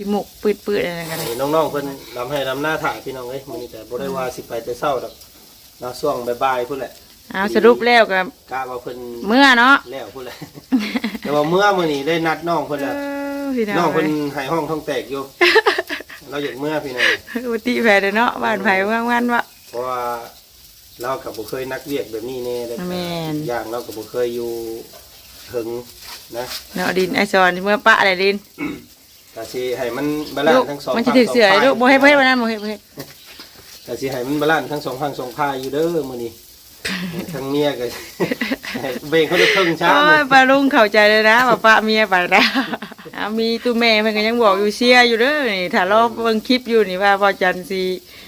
พี่หมกปืดๆอะไรกันให้น้องๆเพิ่นลำให้ลำหน้าถ่ายพี่น้องเอ้ยมื้อนี้แต่บ่ได้ว่าสิไปแต่เช้าดอกเนาะช่วงบ่ายๆพุ่นแหละเอาสรุปแล้วกับกะว่าเพิ่นเมื่อเนาะแล้วพุ่นแหละแต่ว่าเมื่อมื้อนี้ได้นัดน้องเพิ่นเอแล้วอพี่น้น้อองงเพิ่นให้ห้องท้องแตกอยู่เราอยากเมื่อพี่น้องอุติแผลเด้อเนาะบ้านไผว่างวันวะเพราะว่าเรากับบ่เคยนักเวียกแบบนี้แน่เลยแม่นอย่างเรากับบ่เคยอยู่ถึงนะเนาะดินไอซอนเมื่อปะอะไรดิน ก็สิให้มันบาลานลูกซ์ทั้งสองมันจะถือเสือฝั่งลูกสงบ่ให้บ่ให้บ่นั่นบ่ให้บ่ให้ก็สิให้มันบาลานซ์ทั้งสองฝั่งสองพายอยู่เด้อมื้อนี้ ทั้งเมียก็ ให้เบงเขาจะเพิ่งช้าโอ้ยปลาลุงเข้าใจเลยนะว่าปะเมียไปแล้วเอามีตู้แม่เพิ่นก็ยังบอกอยู่เชียร์อยู่เด้อนี่ถ้ารอเบิ่งคลิปอยู่นี่ว่าบ่จันทร์สิ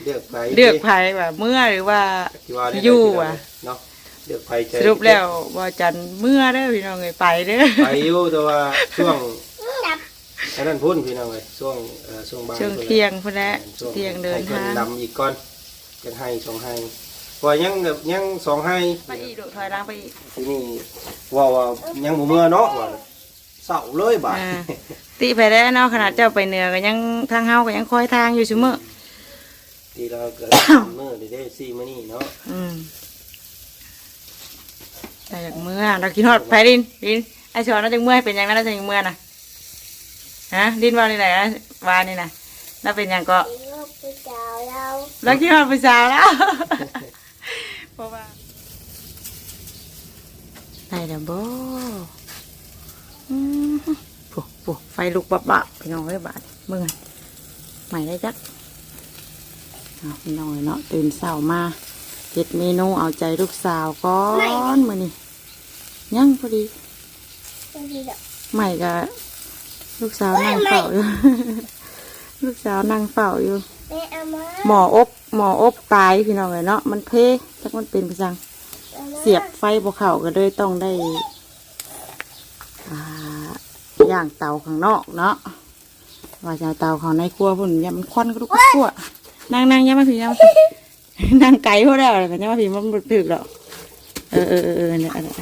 เลือกไปเลือกไผว่าเมื่อหรือว่า ที่ว่าได้อยู่อะ เนาะเลือกไปใจ สรุปแล้วบ่จันทร์เมื่อเด้อพี่น้องเอ้ยไปเด้อ ไปอยู่แต่ว่าช่วง อันนั้นพุ่นพี่น้องเอ้ยช่วงเอ่อช่วงบ่ายช่วงพุ่นแหละ เที่ยงพุ่นแหละช่วงเที่ยงเดินให้พิ่ทางดำอีกก่อนกันให้สองให้เพราะยังแบบยังสองให้ไปอีกลูกถอยหล่างไปอีก ที่นี่ว่าว่ายังบ่เมื่อเนาะว่าเศร้าเลยบาดอ่าติไปได้เนาะขนาดเจ้าไปเหนือก็ยังทางเฮาก็ยังคอยทางอยู่เสมอที่เราเกิดมื้อได้ได้ซี่มื้อนี้เนาะอืมแต่จากเมื่อเรากินฮอดไผดินดินไอ้ชอนเราจังเมื่อให้เป็นหยังนั้นเราจังเมื่อน่ะ ฮะดินว่านี่ไหนนะวานี่น่ะเราเป็นหยังก็ลูกไปเจ้าเราเรากินฮอดผู้สาวแล้วเพราะว่าได้แล้วบ่อืมปุ๊บปุ๊บไฟลุกบับบับพี่น้องเอ้ยบาดเมื่อไงใหม่ได้จักเอาพี่น้องเอ้ยเนาะตื่นเช้ามาเฮ็ดเมนูเอาใจลูกสาวก่อนมื้อนี้ยังพอดีไม่ดีดอกใหม่กับ ลูกสาวนั่งเฝ้าอยู่ ลูกสาวนั่งเฝ้าอยู่แม่เอามาหมออบหมออบตายพี่น้องเลยเนาะ มันเพจักมันเป็นประจังอามาเสียบไฟบวเข่าก็เลยต้องได้อ่าย่างเตาข้างนอกเนาะ ว่าจะเอาเตาของในครัวพุ่นอย่ามันควันกระดุกกระกั่วนั่งนั่งอย่ามาผีอย่ามาผีนั่งไก่พวกแล้วอะไรกันอย่ามาผีมันบ่ถึกหรอกเออเออเออเออเนี่ยอันเนี้ย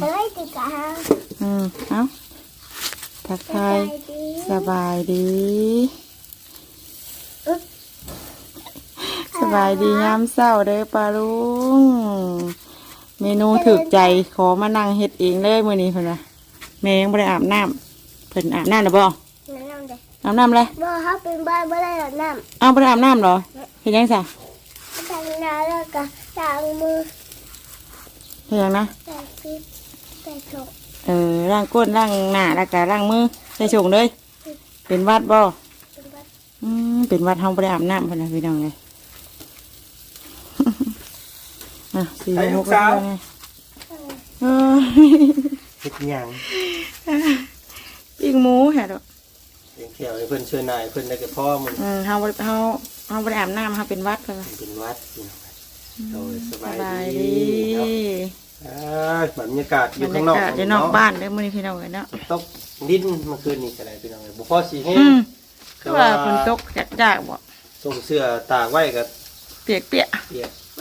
เฮ้ยติดกาอืมเอา ทักทายดีสบายดี สบายดียามเศร้าเด้อปลาลุง เมนูถูกใจขอมานั่งเฮ็ดเองเลยมื้อนี้เพิ่นว่าแม่ยังบ่ได้อาบน้ำเพิ่นอาบน้ำแล้วบ่น้ำเด็กอาบน้ำเลยบ่เขาเป็นบ้านบ่ได้หรอกน้เอาบ่ได้อาบน้ำเหรอเฮ็ดหยังซะำทำนาแล้วก็ล้างมือเฮ็ดหยังนะใส่พริกใส่ถก เออล้างก้นล้างหน้าแล้วก็ล้างมือใส่ชงเลย เป็นหวัดบ่เป็นบ้านอืมเป็นหวัดเฮาบ่ได้อาบน้ำเพิ่นน่ะพี่น้องเลยอะสี่โมงหกแล้วไงเออเฮ็ดหยังปิ้งหมูแฮะดอก Ừ, เลี้ยงแขวให้เพิ่นช่วยนายเพิ่นได้กับพ่อมันอืมเฮาบ่เฮาเฮาบ่ได้อาบน้ำเฮาเป็นหวัดเพิ่นว่าเป็นวัดพี่น้องโดยสสบายบายดีดีเนาะ อ่าบรรยากาศอบรยู่รข้ายงนอกากาศอยู่นอกบ้านเด้อมื้อนี้พี่น้องเอ้ยเนาะตกดินเมื่อคืนนี้ก็ได้พี่น้องเอ้ยบ่พอสิแห้อืงมคือว่าฝนตกจากๆบ่ส่งเสื้อตากไว้ก็เปียกเปียก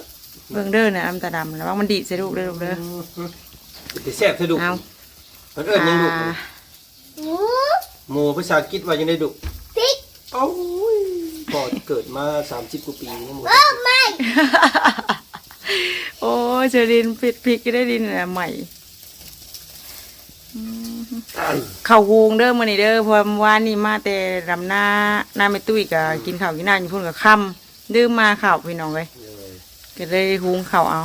ๆเบิ่งเด้อน่ะอำตาดำแล้วว่ามันดีดใส่ลูกเด้อลูกเด้อสิแซ่บซะดุเอาเพิ่นเอิ้นหยังดุอ่าหมูหมู่ภาษาอังกฤษว่ายังได้ดุพริกเอ้าพ่อเกิดมา 30กว่าปีนี่หมู่โอ้ไม่ โอ้ยเจอดินปิดพริกก็ได้ดินน่ะใหม่อืมเข้าวฮูงเด้อมื้อนี้เด้อเพราะเมื่อวานนี้มาแต่ดำหน้าหน้าแม่ตุ้ยก็กินข้าวกินน้ำอยู่พุ่นก็ค่ำดื่มมาข้าวพี่น้องเอ้ยเลยก็เลยหุงข้าวเอา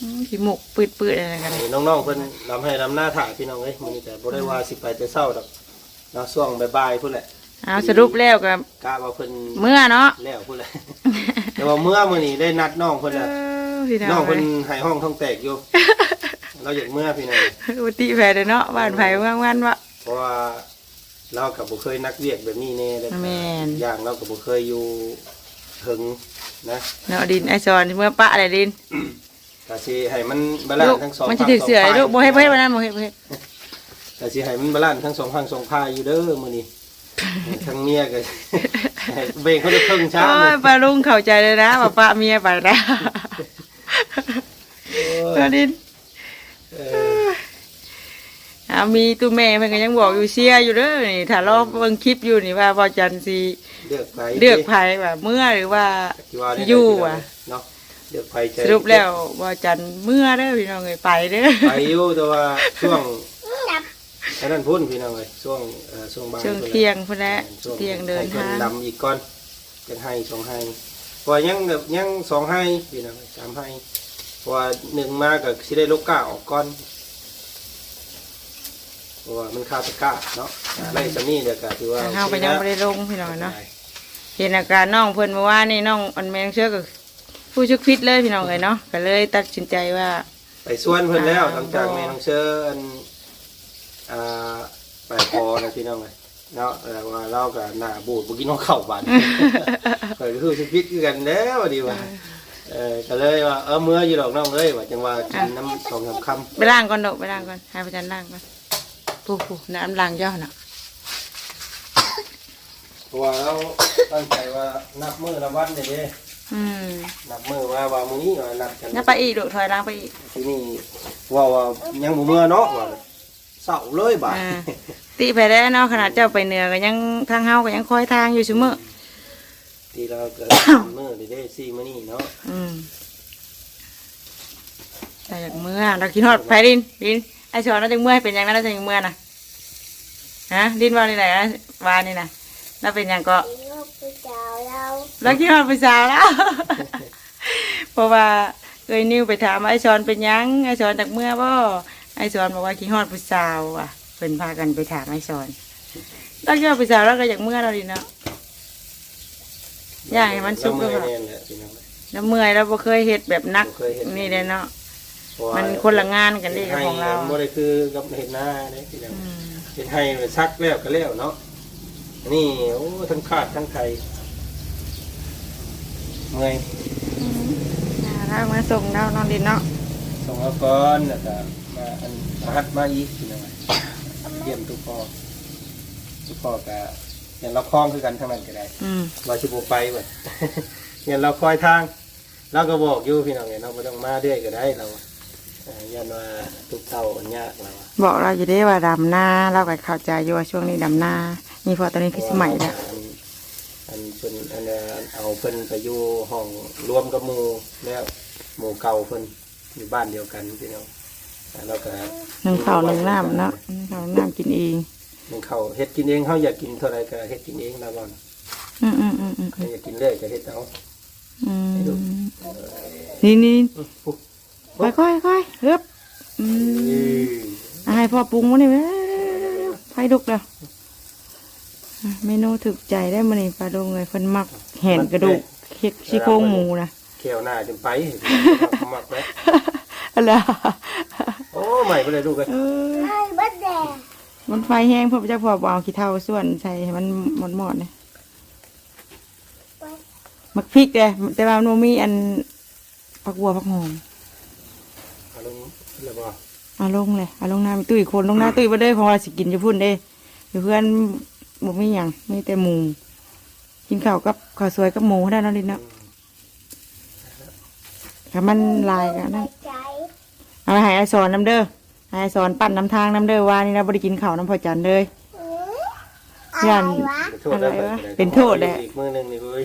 อืมขี้หมกปืดๆอะไรกันให้น้องๆเพิ่นลำให้ลำหน้าถ่ายพี่น้องเอ้ยมื้อนี้แต่บ่ได้ว่าสิไปแต่เช้าดอกเนาะช่วงบ่ายๆพุ่นแหละเอาสรุปแล้วกับกะว่าเพิ่นเมื่อเนาะแล้วพุ่นแหละ แต่ว่าเมื่อมื้อนี้ได้นัดน้องเพิ่นเอแล้วอพี่น้น้อองงเพิ่นให้ห้องท้องแตกอยู่ เราอยากเมื่อพี่น้องอุติแผลเด้อเนาะบ้านไผว่างวันวะ เพราะว่าเรากับบ่เคยนักเวียกแบบนี้แน่เลยแม่น อย่างเรากับบ่เคยอยู่ถึงนะเนาะดินไอซอนเมื่อปะอะไรดินก็สิให้มันบาลานลูกซ์ทั้งสองมันจะถือเสือฝั่งลูกบ่ให้บ่ให้บ่สองนั่นบ่ให้บ่ให้ก็สิให้มันบาลานซ์ทั้งสองฝั่งสองพายอยู่เด้อมื้อนี้ ทั้งเมียก็ให้ เบงเขาจะเพิ่งช้าโอ้เลยปลาลุงเข้าใจเลยนะว่าปะเมียไปแล้วโอ้ตัวยดินเออเออ่ามีตู้แม่เพิ่นก็ยังบอกอยู่เชียร์อยู่เด้อนี่ถ้ารอเบิ่งคลิปอยู่นี่ว่าบ่จันทร์สิเลือกไปเลือกไผว่าเมื่อหรือว่าที่ว่าได้อยู่อะเนาะเลือกไปใจสรุปแล้วบ่จันทร์เมื่อเด้อพี่น้องเอ้ยไปเด้อไปอยู่แต่ว่าช่วงนับไอ้นั่นพุ่นพี่น้องเลยช่วงเอ่อช่วงบ่ายช่วงพุ่นแหละ เที่ยงพุ่นแหละช่วเที่ยงเดินให้ทางพิ่ดำอีกก่อนเป็นให้สองให้เพราะว่ายังแบบยังสองให้พี่น้องเอ้ยสามให้เพราะว่าหนึ่งมาก็สิได้ลูกก้าออกก่อนเพราะว่ามันคาตะกร้าเนาะไล่สำนี่เดี๋ยวก็ถือว่าเฮาก็ยังบ่ได้ลงพี่น้องเนาะเห็นอาการน้องเพิ่นเมื่อวานนี่น้องอันแมงเชื่อก็ผู้ชึกพิษเลยพี่น้องเอ้ยเนาะก็เลยตัดสินใจว่า ไปส่วนเพิ่นแล้วอ่าหลังจากบ่แม่น้องเชิญอ่าไป พอนะพี่น้องเลยเนาะแต่ว่าเราก็หน้าบูดบ่กินน้องเข้าบ้านเปิดคือชีวิตคือกันแล้วดีว่าเออก็เลยว่าเออเมื่ออยู่ดอกน้องเลยว่าจังว่ากินน้ำสองสามคำไปล้างก่อนดอกไปล้างก่อนให้พระจันทร์ล้างก่อนผู้ผู้น้ำล้างเจ้าน่ะเพราะว่าเราตั้งใจว่านับมือละวันเนี่ยเด้อืมนับมือว่าว่ามื้อนี้ว่านัดกันนับไปอีกดอกถอยล้างไปอีกทีนี้ว่าว่ายังบ่เมื่อเนาะว่า เศร้าเลยบาดอ่าติไปได้เนาะขนาดเจ้าไปเหนือก็ยังทางเฮาก็ยังคอยทางอยู่เสมอทีเราเกิดมือนี่เด้ซี่มื้อนี้เนาะอืมแต่อยากเมื่อเราคิดฮอดไผดินดินไอ้ชอนเราจะเมื่อให้เป็นหยังนั้นเราจะยังเมื่อนะฮะดินว่านี่ไหนนะวานนี่นะเราเป็นหยังก็สีลูกผู้สาวเราเราคิดฮอดผู้สาวแล้ว เพราะว่าเคยนิ้วไปถามว่าไอ้ชอนเป็นหยังไอ้ชอนจากเมื่อบ่ ไอ้ชอนบอกว่าคิดฮอดผู้สาวอะเพิ่นพากันไปถามไอ้ชอนเราคิดฮอดผู้สาวแล้วก็อยากเมื่อเราดิเนาะอยากให้มันสุกก็ก็แบแบบบแหละพี่น้องแล้วเมื่อยแล้วบ่เคยเฮ็ดแบบนักบ่เคยเฮ็ดนี่เลยเนาะเพราะว่ามันคนละงานกันเดิกับของเราให้บ่ได้คือกับเห็นหน้าเด้พี่น้องอืมเห็นให้ซักแล้วก็แล้วเนาะอันนี่โอ้ทั้งคาดทั้งไทยเมื่อยอ่าถ้ามาส่งเรานอนดินเนาะส่งเอาก่อนแล้วก็มา อันมาฮัดมาอีกพี่น้องเยี่ยมทุกพ่อทุกพ่อก็อย่างเราคล้องคือกันทั้งนั้นก็ได้อืมว่าชิบไปเว้ยอย่างเราคอยทางเราก็บอกอยู่พี่น้องเนี่ยเราไม่ต้องมาเรื่อยก็ได้เราเอ่อยันว่าทุกเท่าอันยากเราอะบอกเราอยู่ได้ว่าดำหน้าเราก็เข้าใจอยู่ว่าช่วงนี้ดำหน้านี่พอตอนนี้คือสมัยแล้ว อันอันเพิ่นอันเอ่อเอาเพิ่นไปอยู่ห้องรวมกับหมู่แล้วหมู่เก่าเพิ่นอยู่บ้านเดียวกันพี่น้อง อ่าเราก็หนึ่งข้าวหนึ่งน้ำเนาะหนึ่งข้าวหนึ่งน้ำกินเองหนึ่งข้าวเฮ็ดกินเองเขาอยากกินเท่าไรก็เฮ็ดกินเองแล้วก่อนอืมอืมอืมอืมเขาอยากกินเรื่อยก็เฮ็ดเอาอืมนี่นี่ปุ๊บค่อยค่อยค่อยเฮ้บอืมอืออะให้พ่อปรุงวะนี่เร็วๆๆๆไฟลุกแล้วอะเมนูถึกใจได้มานี่ปลาดงเลยเพิ่นมักแห่นกระดูกเฮ็ดซี่โครงหมูนะเขียวหน้าจนไปมักแล้วอะไรโอ้ ใหม่ไปเลยลูกเลยเออให้บัดแดงมันไฟแห้งเพ่อพระเจ้าพ่อบอกเอาขี้เท่าส่วนใส่ให้มันหมดหมดเลยมักพริกเลยแต่ว่ามันบ่มีอันผักบัวผักหอมเอาลงเลยบ่เอาลงเลยเอาลงหน้ามีตุ้ยคนลงหน้าตุ้ยมาเด้อเพราะว่าสิกินจะพุ่นเด้อยู่เพื่อนบ่มีหยังมีแต่หมูกินข้าวกับข้าวสวยกับหมูได้เนาะดินเนาะถ้ามันลายกันนั่นใจเอาไปให้ไอสอนน้ำเด้อ ให้ไอสอนปั่นน้ำทางน้ำเด้อว่านี่นะบ่ได้กินข้าวน้ำพอจันเลยอืมอะไรยันวะโทษได้อะไรวะไปเป็นโทษแหละอีกมือหนึงนี่เว้ย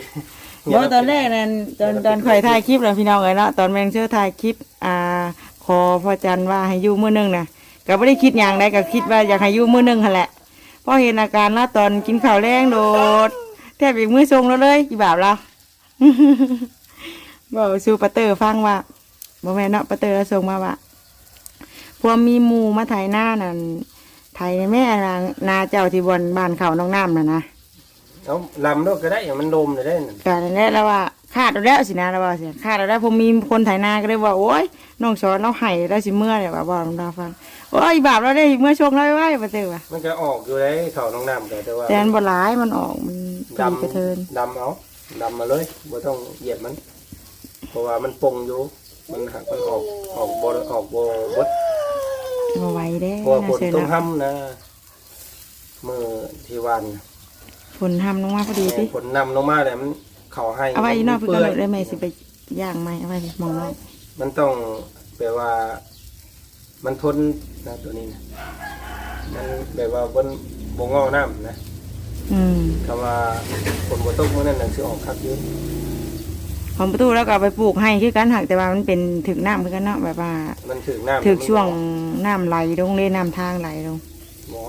เดี๋ยวตอนแรกนั่นตอนตอนข่อยถ่ายคลิปแล้วพี่น้องเอ้ยเนาะตอนแมงเชื่อถ่ายคลิปอ่าขอพ่อจันว่าให้อยู่มื้อหนึงน่ะก็ไม่ได้คิดอย่างใดก็คิดว่าอยากให้อยู่มื้อหนึงหั่นแหละพอเห็นอาการแล้วตอนกินข้าวแรงโดดแทบอีกมือทรงแล้วเลยอีบาปเราบอกสู่ปาเตอร์ฟังว่าบ่แม่นเนาะปาเตอร์เราส่งมาว่า พวกมีหมูมาไถหน้านั่นไถในแม่นางนาเจ้าที่บนบ้านเขาน้องน้ำน่ะนะเอาลำด้วยก็ได้อย่างมันดมเลยได้นั่นก็นั่นแหละแล้วว่าคาดเราแล้วสินะเราว่าสิคาดเราแล้วผมมีคนไถนาก็เลยว่าโอ๊ยน้องสอนเราไห้เราสิเมื่อเนี่ยว่าบอกน้องดาวฟังโอ้ยบาปเราได้เมื่อช่วงเราไว้ปะเตือว่ะมันก็ออกอยู่เลยเขาน้องน้ำก็แต่ว่าแต่มันบ่ร้ายมันออกมันตีดกระเทินำดำเอาดำมาเลยบ่ต้องเหยียบมัน เพราะว่ามันปงอยู่มันหักมันออกออกบ่ออกบ่บด มาไว้ได้เพราะว่านะฝนเสือต้องนะห้ำนะมือที่วันฝนทำลงมาพอดีสิฝนนำลงมาเลยมันเขาให้เอาไว้อีกนอกเพื่อนปื่กำหนยดได้ไหมสิไปย่างไหมเอาไว้มองไว้มันต้องแปลว่า มันทนนะตัวนี้นะมันแบบว่าบนบงงอน้ำนะอืมคำว่าคนบ่ตกมื้อนั้นน่ะสิออกคักอยู่ ของประตูแล้วก็เอาไปปลูกให้คือกันหักแต่ว่ามันเป็นถึงน้ำคือกันเนาะแบบว่ามันถึงน้ำถึกช่วงน้ำไหลลงเลยน้ำทางไหลลงหมอ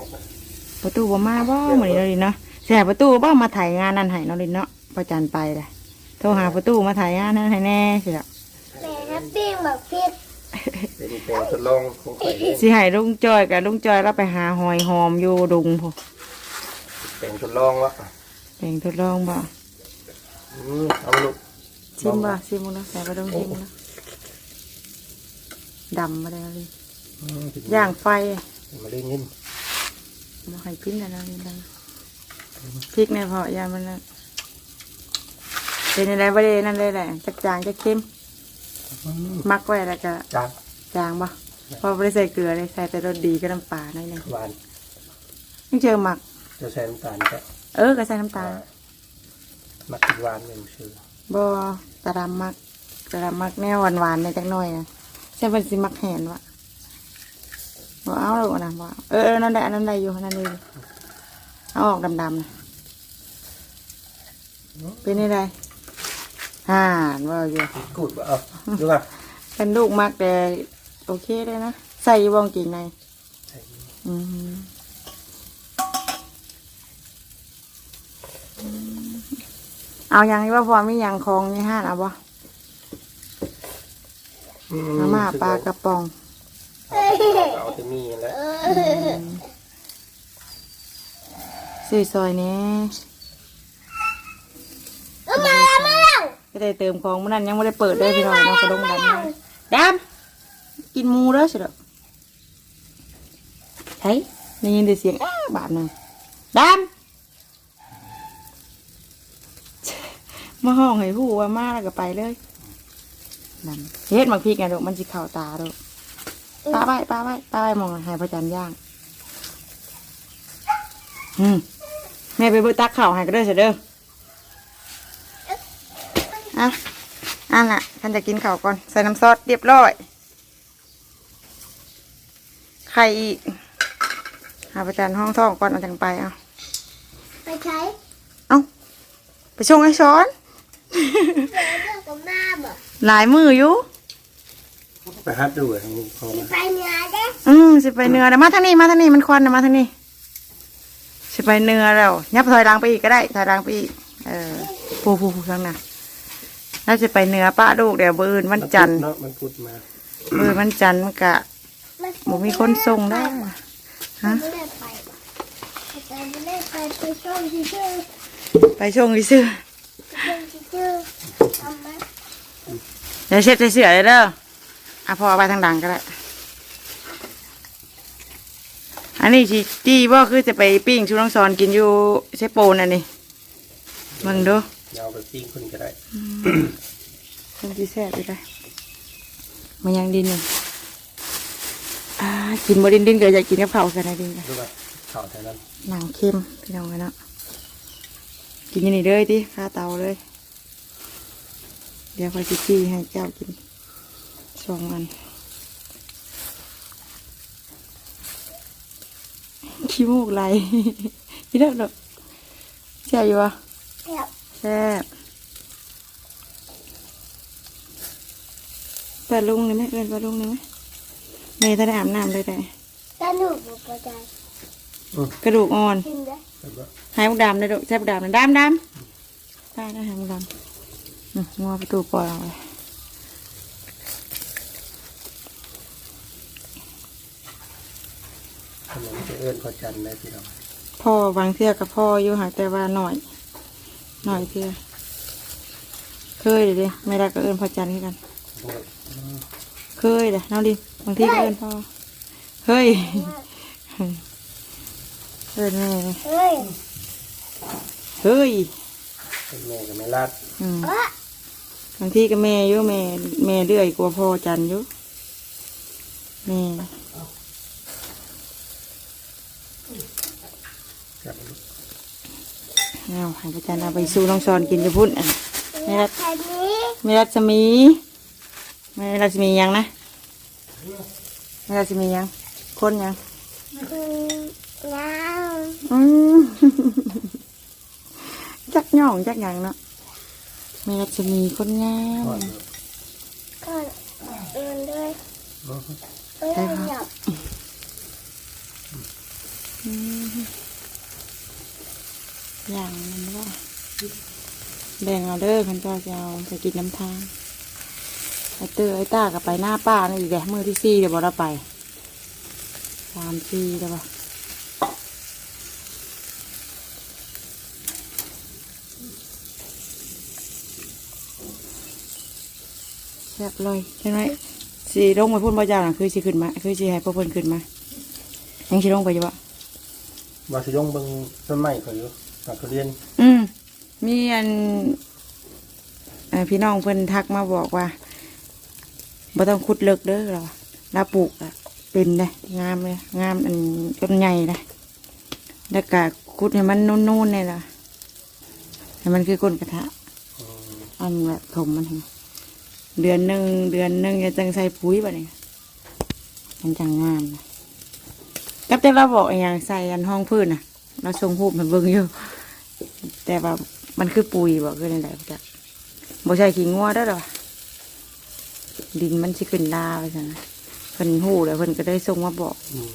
ประตูบ่มาบ่เหมือนเราดิเนาะแส่ประตูบ่มาถ่ายงานนั่นให้เนาะลินเนาะประจันไปเลยโทรหาประตูมาถ่ายงานนั่นให้แน่สิละแม่แฮปปี้แบบพี่เป็นแปลงทดลองของข่อยเองสิให้ลุงจอยกับลุงจอยเราไปหาหอยหอมอยู่ดุงพอแปลงทดลองวะแบ่งทดลองบ่อืมเอามาลูก ชิมบ่ชิมบ่เนาะใส่ไปลงชิมบ่เนาะดำมาได้เลยอืมย่างไฟมาเล่นยินมาให้กินนะนะนี่นะพริกเนี่ยพอยามันนะเป็นอะไรบ่ได้นั่นเลยแหละจักจางจักเค็มอืมมักไว้แล้วก็จางจางบ่พอไม่ได้ใส่เกลือเลยใส่แต่รสดีก็น้ำปลาหน่อยหนึงหวานยังเจอหมักจะใส่น้ำตาลแค่เออก็ใส่น้ำตาลมักกินหวานหนึ่งชื่อ บ่ตะดำมักตะดำมักแนวหวานๆในอยจักหน่อยนะใช่เป็นสิมักแหนวะบ่เอาหรอกนะบ่เอาเออเออนั่นแหละอันนั่นได้อยู่อันนั่นได้อยู่เอาออกดำๆนะเป็นยังไงห่านว่าอยู่กูดบ่เอาดูป่ะเป็นลูกมักแต่โอเคเลยนะใส่อยี่บ้องกิ่งในอืม เอาอย่างนี้ว่าพอมีอย่างคองมีห้านเอาบ่อืมาม่าปลากระป๋อง เอาแต่มีแล้วซื้อซอยนี้ก็มาแล้วมาแล้วก็ได้เติมของมันนั้นยังไม่ได้เปิดเลยพี่น้องเนาะกระดงดำเลยดำกินหมูแล้วสิเด้อใช่ได้ยินแต่เสียงอ้าบาทหนึ่งดำ มาห้องให้ผู้ว่ามาแล้วก็ไปเลยดำเฮ็ดบางพีกันดอกมันสิเข่าตาดอกป้าไว้ป้าไว้ป้าไว้มองให้พระจันทร์ย่าง อืมแม่ไปเบิดตักข่าวให้ก็ได้อเสียเด้ออะอันน่ะท่านจะกินข้าวก่อน ใส่น้ำซอสเรียบร้อย ไข่อีกหาประจานห้องท้องก่อนเอาจังไปเอา ไปใช้ เอาไปชงไอ้ช้อน เรื่องกับหน้าบ่หลายมืออยู่ไปฮัดดูอะนี่พอมีมาไปเนื้อเด้อืมสิไปเนื้อนะมาทางนี้มาทางนี้มันควันนะมาทางนี้สิไปเนื้อแล้วยับถอยหลังไปอีกก็ได้ถอยหลังไปอีกเออผูผูผูข้างหน้าแล้วจะไปเนื้อป้าลูกเดี๋ยวเบอร์นวันจันทร์เนาะมันพูดมาเบอร์นวันจันทร์มันกะมันบ่มีคนส่งได้ฮะ ไม่ได้ไปบ่แต่ไม่ได้ไปไปช่องที่ชื่อ ไปชงอีซื้อช่ เดี๋ยวเช็ดใส่เสือเลยเด้ออะพอเอาไปทางดังก็ได้ อันนี้ชีจี้บ่คือจะไปปิ้งชูน้องซอนกินอยู่เชฟโปนอันนี้มึงดูยาวไปปิ้งขึ้นก็ได้คงที่แซ่บไปได้มันยังดินอยู่อ่ากินบ่ดินดินก็อยากกินกับเผาวกันนะดินกันดูป่ะข่าวแถวนั้นหนังเค็มพี่น้องกันเนาะ กินอยังนี่เลยดิข้าเตาเลย เดี๋ยวคอยจิจี้ให้เจ้ากินสองอันขี้มูกไหลกินได้หรอแซ่บอยู่วะแบบแซ่บเปิดลุงเลยไหมเอินเปิดลุงเลยไหมเมย์ถ้าได้อาบน้ำเลยได้สนุกบุปผากระดูกอ่อนกินได้แล้วก็ หายมุกดำเลยลูกแซ่บดำเลยดำดำได้ได้หายมุกดำอืมงัวประตูปล่อยออกเลยขนมจะเอื้อนพอจันทร์ได้พี่น้องพ่อบางเทื่อกับพ่ออยู่หาแต่ว่าหน่อย หน่อยเทื่อเคยเลยดิไม่ได้ก็เอินพอจันทร์คือกัน เคยเลยน้องดิบางทีก็เอินพ่อ เฮ้ย เอินแม่เลยเฮ้ยเฮ้ยเป็นแม่กับแม่ลาดอืมเอ้อบางทีก็แม่อยู่แม่แม่เลื่อยกลัวาพ่อจันทร์อยู่แม่กับเอาใหายพระจันทร์เอาไปสู้น้องซอนกินจะพุ่นอะไม่รัดแค่นี้ไม่รัศมีไม่รัศมียังนะไม่รัศมียังคนยัง คือ อืมจักหย่องจักหยังเนาะแม่รัชมีคนงามก่อนก็เดินเลยเนาะไม่ได้หยับอืมอย่างนั้นว่าแบ่งเอาเด้อคันเจ้าจะเอาไปกินน้ำทางไอเตอร์ไอต้ากับไปหน้าป้านี่อีกแหละมือที่สี่เดี๋ยวบอเราไปสามสี่เดี๋ยวบ่แซ่บเลยใช่ไหมสีลงไปพูดบ่จ้าน่ะคือสีขึ้นมา คือสีให้พวกเพิ่นขึ้นมายังสีลงไปอยู่บ่มาสิลงเบิ่งต้นไม้เขาอยู่ตัดทุเรียนอืมมีอันเอ่อพี่น้องเพิ่นทักมาบอกว่าบ่ต้องขุดเลิกเด้อเราเราปลูกอะเป็นเลยงามเลยงามอันต้นใหญ่เลยแล้วก็ขุดให้มันนูนๆเนี่ยล่ะให้มันคือก้นกระทะอืมอันแบบถมมันให้ เดือนหนึ่งเดือนหนึ่งจะจังใส่ปุ๋ยบ่เนี่ยมันจังงามนะกับแต่เราบอกอหย่างใส่อันห้องพื้นน่ะเราส่งรูปมันเบิ่งอยู่ แต่ว่ามันคือปุ๋ยบอกคืออะไรจ้ะบ่ใช่ขี้งัวได้อหรอดินมันสิขึ้นดาไปซั่นนะเพิ่นฮู้แล้วเพิ่นก็ได้ส่งมาบอกอืม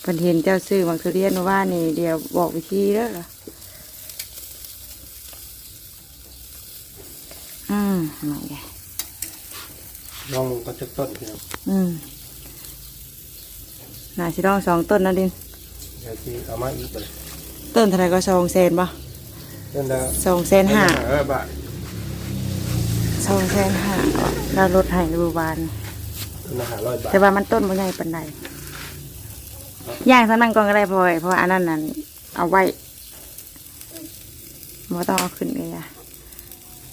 เพิ่นเห็นเจ้าซื้อมักทุเรียนมาว่านี่เดี๋ยวบอกวิธีเด้อล่ะอื มนั่นไงลองก็จะต้นพี่น้องอืมน่าสิลองสองต้นนะดินเดี๋ยวที่เอามาอีกเลยต้นเท่าไหรก็สองแสนป่ะต้นละสองแสนห้าเออบาทสองแสนห้าเราลดให้ในบุบานต้นละห้าร้อยบาทแต่ว่ามันต้นมันใหญ่ปานใดย่างสนั่งก่อนก็ได้พลอยเพราะว่าอันนั้นนั่นเอาไว้ไม่ต้องเอาขึ้นเลยอะ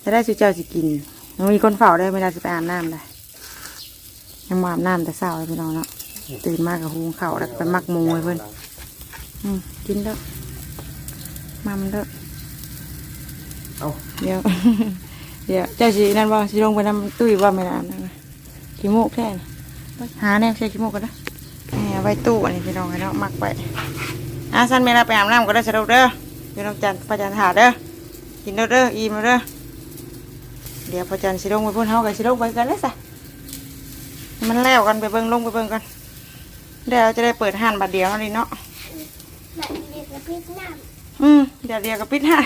จะได้สุเจ้าสิกินมันมีคนเฝ้าได้เวลาจะไปอาบน้ำได้ยังมาอาบน้ำแต่เช้าเลยพี่น้องเนาะตื่นมากกับหุงข้าวแล้วก็ไปมักหมูให้เพื่อนอืมกินแล้วมามันเด้อเอ้าเดี๋ยวเดี๋ยวเจ้าสินั่นว่าสิลงไปน้ำตุ้ยว่าไม่นานนะขี้มูกแค่นี้หาแนวใช้ขี้มูกกันนะเอาไว้ตู้อันนี้พี่น้องให้เนาะมักไปอะสั้นเวลาไปอาบน้ำก็ได้สะดวกเด้อเดี๋ยวน้องจันประจันหาเด้อกินเด้อเด้ออิ่มเด้อ เดี๋ยวประจันสิลงไปพุ่นเฮากับสิลงไปกันเลยสะให้มันแล้วกันไปเบิ่งลงไปเบิ่งกันเดี๋ยวจะได้เปิดห้านบัดเดียวเนาะดิเนาะแบบเด็กกับพี่น้อืมเดี๋ยวเดียวกับปิดห้าน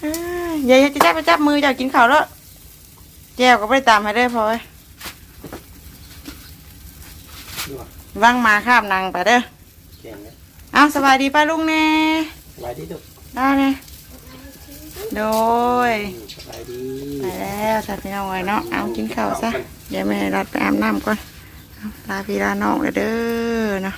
เอ้ยอย่าอย่าจะจับไปจับมือเจ้ากินข้าวแล้วแก้วก็ไม่ได้ตามให้ได้อพอเว้ยดูว่าว่างมาข้ามนางไปเด้อแข็งเนี่ยเอาสบายดีป้าลุงแน่สบายดีทุกได้เน่โดยส บายดีไปแล้วสัตว์พี่น้องไว้เนาะเอากินข้าวซะเดี๋ยวแม่รัดไปอาบน้ำก่อนเอาลาพี่ลาน้องเลยเด้อเนาะ